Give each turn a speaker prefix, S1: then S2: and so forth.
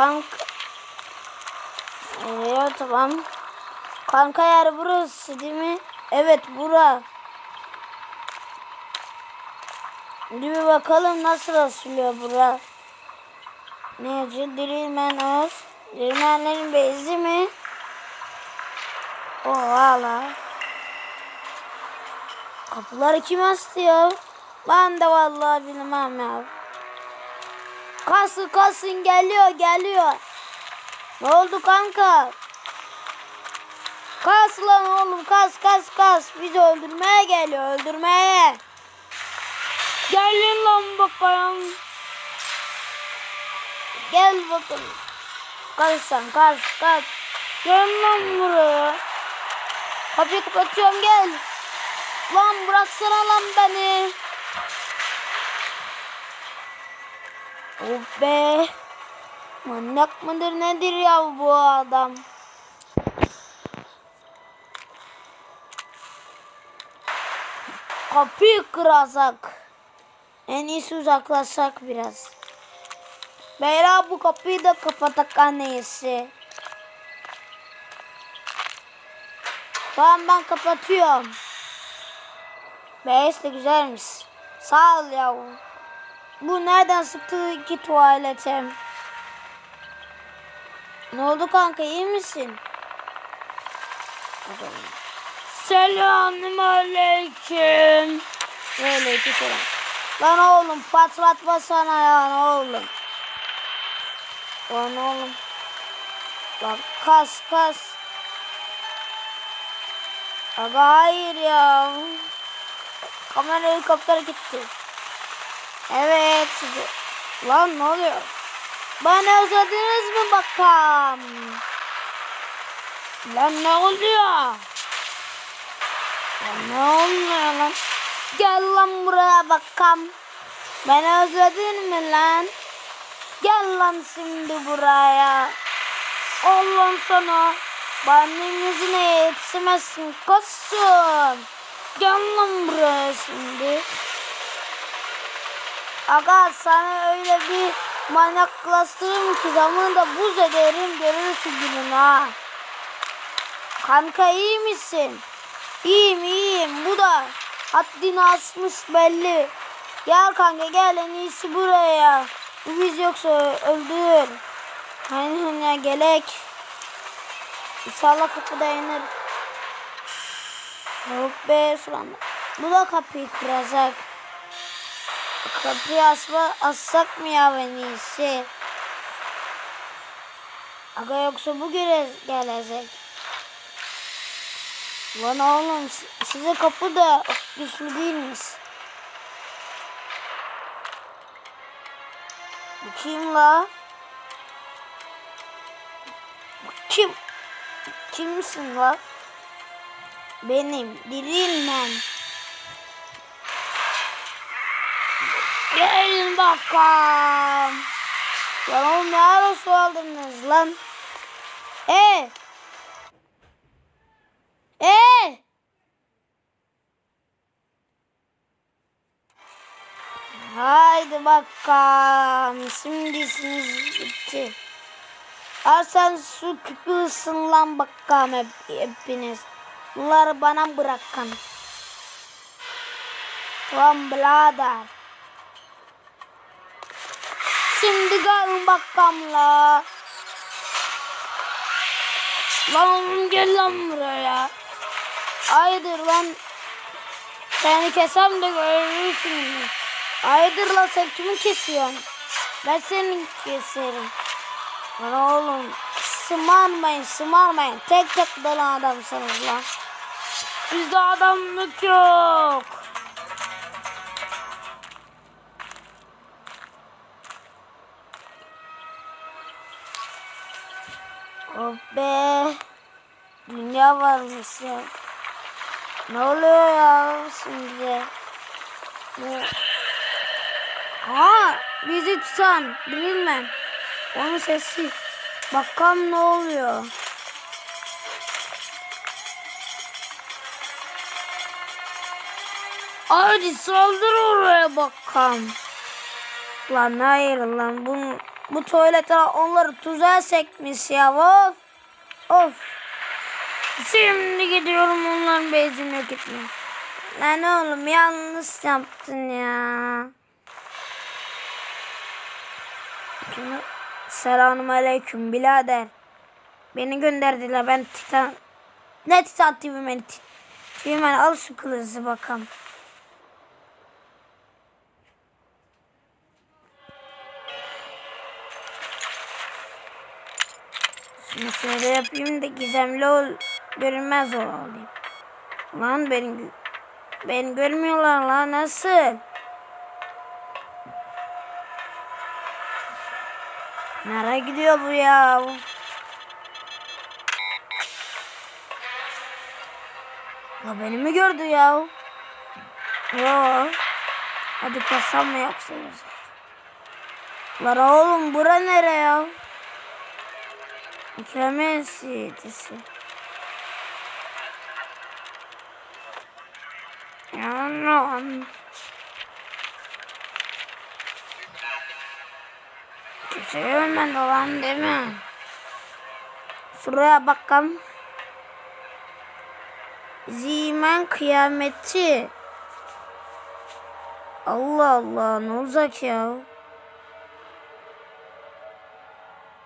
S1: Kanka. Evet tamam. Kanka yer burası değil mi? Evet bura. Bir bakalım nasıl asılıyor bura. Ne yazıyor? Dirilmen öz. Dirilmenlerin bezi mi? O valla. Kapıları kim astı ya? Ben de vallahi bilmem ya. Kasın kasın geliyor geliyor. Ne oldu kanka? Kas lan oğlum kas kas kas. Bizi öldürmeye geliyor öldürmeye. Gelin lan bakalım. Gel bakalım. Kas sen kas kas. Gel lan buraya. Kapıyı kapatıyorum gel. Lan bıraksana lan beni. Oh be. Manyak mıdır nedir ya bu adam? Kapıyı kıracak. En iyisi uzaklaşsak biraz. Beyler bu kapıyı da kapatak en iyisi. Tamam ben kapatıyorum. Beys de güzelmiş. Sağ ol yavrum. Bu nereden sıktı ki tuvalete? Ne oldu kanka iyi misin? Selamün aleyküm. Aleyküm selam. Lan oğlum patlatma sana ya oğlum. Lan oğlum. Bak kas kas. Aga hayır ya. Kamera helikopter gitti. Evet sizi. Lan ne oluyor? Bana özlediniz mi bakalım? Lan ne oluyor? Lan ne oluyor lan? Gel lan buraya bakalım. Beni özledin mi lan? Gel lan şimdi buraya. Allah'ım sana. Benim yüzüne yetişemezsin kosun. Gel lan buraya şimdi. Aga sana öyle bir manyaklaştırırım ki zamanında buz ederim görürsün gününü ha. Kanka iyi misin? İyiyim iyiyim bu da haddini asmış belli. Gel kanka gel en iyisi buraya. Bu biz yoksa öldür. Aynen ya gelek. İnşallah kapıda iner. Hop be şuranda. Bu da kapıyı kıracak. Kapıyı asma, assak mı ya en iyisi? Aga yoksa bu göre gelecek. Lan oğlum size kapı da güçlü değilmiş. Bu kim la? Bu kim? Kimsin la? Benim dirilmem. Gelin bakalım. Lan oğlum ne ara aldınız lan? E? E? Haydi bakalım. Şimdi işiniz bitti. Al sen su küpü ısın lan bakalım hep, hepiniz. Bunları bana bırakın. Tamam birader. Şimdi gelin bakalım la. Lan gel lan buraya. Haydır lan. Seni kesem de görürsün. Haydır lan sen kimi kesiyorsun? Ben seni keserim. Lan oğlum sımarmayın sımarmayın. Tek tek dalan adamsınız lan. Bizde adamlık yok. Oh be. Dünya varmış ya. Ne oluyor ya şimdi? Ne? Ha, bizi tutan bilmem. Onun sesi. Bakalım ne oluyor. Hadi saldır oraya bakalım. Lan hayır lan bunu Bu tuvaletler onları tuzağa sekmiş ya. Of. Of. Şimdi gidiyorum onların bezini yok etmeye. Lan oğlum yanlış yaptın ya. Selamun aleyküm birader. Beni gönderdiler ben Titan. Ne Titan TV beni? TV beni al şu kılıcı bakalım. Şimdi şöyle yapayım da gizemli ol, görünmez olayım. Lan beni, beni görmüyorlar lan nasıl? Nereye gidiyor bu ya? Ya beni mi gördü ya? Yo. Hadi kasam mı yoksa. Lan oğlum bura nere ya? İkramiye sitesi. Ya lan. Kimse görmedi lan değil mi? Şuraya bakalım. Zimen kıyameti. Allah Allah ne olacak ya?